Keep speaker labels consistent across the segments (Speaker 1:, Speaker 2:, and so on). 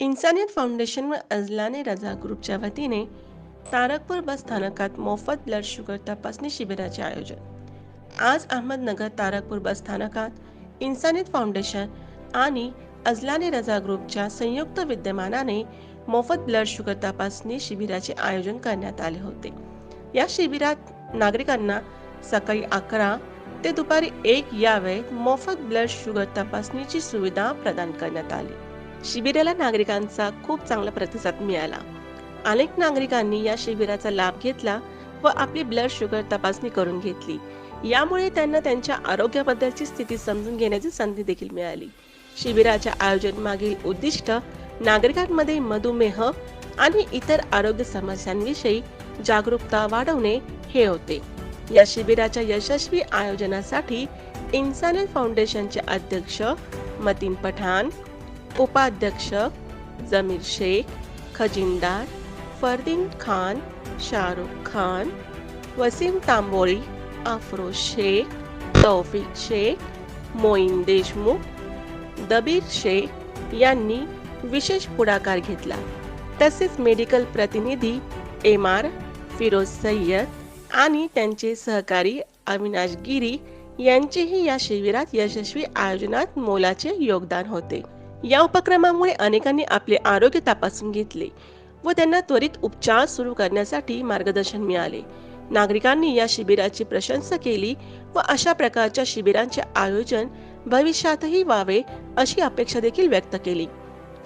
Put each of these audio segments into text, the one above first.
Speaker 1: इन्सानियत foundation व अजलाने रजा ग्रुपच्या वतीने तारकपूर बस स्थानकात मोफत ब्लड शुगर तपासणी शिबिराचे आयोजन. आज अहमदनगर तारकपूर बस स्थानकात इन्सानियत फाउंडेशन आणि अजलाने रजा ग्रुपच्या संयुक्त विद्यमानाने मोफत ब्लड शुगर तपासणी शिबिराचे आयोजन करण्यात आले होते. या शिबिरात नागरिकांना सकाळी अकरा ते दुपारी एक या वेळेत मोफत ब्लड शुगर तपासणीची सुविधा प्रदान करण्यात आली. शिबिराला नागरिकांचा खूप चांगला प्रतिसाद मिळाला. अनेक नागरिकांनी या शिबिराचा लाभ घेतला व आपली ब्लड शुगर तपासणी करून घेतली. यामुळे त्यांना त्यांच्या आरोग्याबद्दलची स्थिती समजून घेण्याची संधी देखील मिळाली. शिबिराच्या आयोजन मागील उद्दिष्ट नागरिकांमध्ये मधुमेह आणि इतर आरोग्य समस्यांविषयी जागरूकता वाढवणे हे होते. या शिबिराच्या यशस्वी आयोजनासाठी इन्सानियत फाउंडेशनचे अध्यक्ष मतीन पठाण उपाध्यक्ष जमीर शेख खजिनदार फरदीन खान शाहरुख खान वसीम तांबोळी आफरोज शेख तौफिक शेख मोईन देशमुख दबीर शेख यांनी विशेष पुढाकार घेतला. तसेच मेडिकल प्रतिनिधी एम आर फिरोज सय्यद आणि त्यांचे सहकारी अविनाश गिरी यांचेही या शिबिरात यशस्वी आयोजनात मोलाचे योगदान होते. या उपक्रमामुळे अनेकांनी आपले आरोग्य तपासून घेतले व त्यांना त्वरित उपचार सुरू करण्यासाठी मार्गदर्शन मिळाले. नागरिकांनी या शिबिराची प्रशंसा केली व अशा प्रकारच्या शिबिरांचे आयोजन भविष्यातही व्हावे अशी अपेक्षा देखील व्यक्त केली.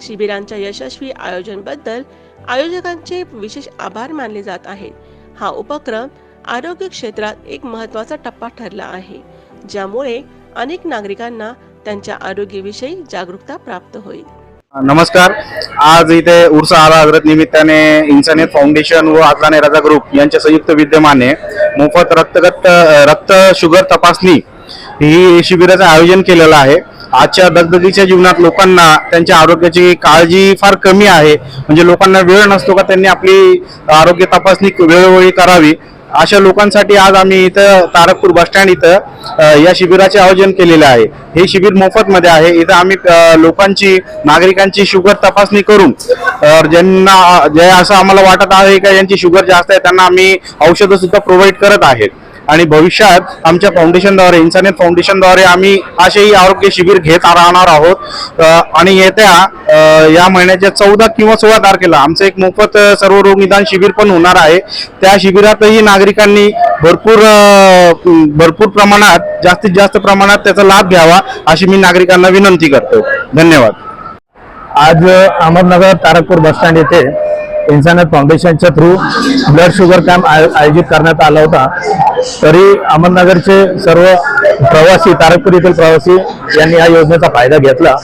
Speaker 1: शिबिरांच्या यशस्वी आयोजनबद्दल आयोजकांचे विशेष आभार मानले जात आहेत. हा उपक्रम आरोग्य क्षेत्रात एक महत्त्वाचा टप्पा ठरला आहे ज्यामुळे अनेक नागरिकांना त्यांच्या आरोग्याविषयी जागरूकता प्राप्त होईल.
Speaker 2: नमस्कार. आज इथे उर्सा आला हजरत निमित्ताने इन्सानियत फाउंडेशन व आदलाने राजा ग्रुप यांच्या संयुक्त विद्यमाने मोफत रक्तगत रक्त शुगर तपासणी ही शिबिराचं आयोजन केलेलं आहे. आजच्या दगदगीच्या जीवनात लोकांना त्यांच्या आरोग्याची काळजी फार कमी आहे. म्हणजे लोकांना वेळ नसतो का त्यांनी आपली आरोग्य तपासणी वेळोवेळी करावी? अशा लोकांसाठी आज आम्ही इथं तारकपूर बसस्टँड इथं या शिबिराचे आयोजन केलेले आहे. हे शिबिर मोफत मध्ये आहे. इथं आम्ही लोकांची नागरिकांची शुगर तपासणी करून ज्यांना जे असं आम्हाला वाटत आहे का यांची शुगर जास्त आहे त्यांना आम्ही औषधं सुद्धा प्रोव्हाइड करत आहेत. आणि भविष्यात आमच्या फाउंडेशनद्वारे इन्सानियत फाउंडेशनद्वारे आम्ही असेही आरोग्य शिबिर घेत राहणार आहोत. आणि येत्या या महिन्याच्या चौदा किंवा सोळा तारखेला आमचं एक मोफत सर्व रोग निदान शिबिर पण होणार आहे. त्या शिबिरातही नागरिकांनी भरपूर भरपूर प्रमाणात जास्तीत जास्त प्रमाणात त्याचा लाभ घ्यावा अशी मी नागरिकांना विनंती करतो. धन्यवाद.
Speaker 3: आज अहमदनगर तारकपूर बसस्टँड येथे इन्सानियत फाउंडेशनच्या थ्रू ब्लड शुगर कॅम्प आय- आयोजित करण्यात आला होता. तरी अहमदनगरचे सर्व प्रवासी तारकपूर येथील प्रवासी यांनी या योजनेचा फायदा घेतला.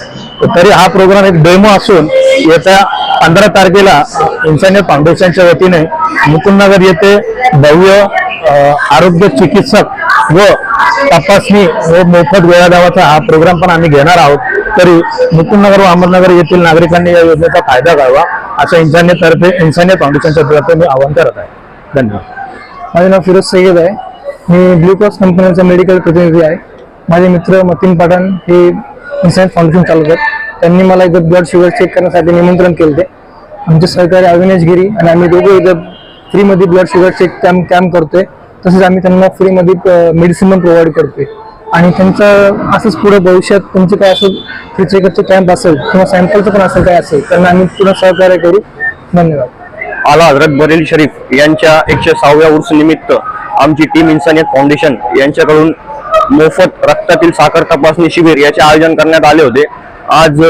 Speaker 3: तरी हा प्रोग्राम एक डेमो असून येत्या पंधरा तारखेला इन्सानियत फाउंडेशनच्या वतीने मुकुंदनगर येथे भव्य आरोग्य चिकित्सक व तपासणी व मोफत वेळादावाचा हा प्रोग्राम पण आम्ही घेणार आहोत. तरी मुकुंदनगर व अहमदनगर येथील नागरिकांनी या योजनेचा फायदा घ्यावा असं इन्सानियतर्फे इन्सानियत फाउंडेशनच्या तर्फे मी आवाहन करत आहे. धन्यवाद.
Speaker 4: माझे नाव फिरोज सय्यद आहे. मी ब्लू क्रॉस कंपनीचा मेडिकल प्रतिनिधी आहे. माझे मित्र मतीन पाटण हे इन्साइट फाउंडेशन चालवतात. त्यांनी मला इथं ब्लड शुगर चेक करण्यासाठी निमंत्रण केले ते आमचे सहकारी अविनाश गिरी आणि आम्ही दोघे एकदा फ्रीमध्ये blood sugar check camp camp करतोय. तसेच आम्ही त्यांना फ्रीमध्ये मेडिसिन पण प्रोव्हाइड करतोय. आणि त्यांचं असंच पुढे भविष्यात तुमचे काय असेल फ्री चेकअपचे कॅम्प असेल किंवा सॅम्पलचं पण असेल काय असेल त्यांना आम्ही पुन्हा सहकार्य करू. धन्यवाद.
Speaker 5: आला हजरत बरेल शरीफ यांच्या एकशे सहाव्या उर्स निमित्त. आमची टीम इन्सानियत फाउंडेशन यांच्याकडून मोफत रक्तातील साखर तपासणी शिबिर याचे आयोजन करण्यात आले होते. आज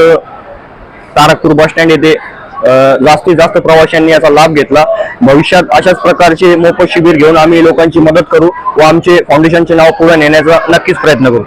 Speaker 5: तारकपूर बस स्टँड येथे जास्तीत जास्त प्रवाशांनी याचा लाभ घेतला. भविष्यात अशाच प्रकारचे मोफत शिबिर घेऊन आम्ही लोकांची मदत करू व आमचे फाउंडेशनचे नाव पुढे नेण्याचा नक्कीच प्रयत्न करू.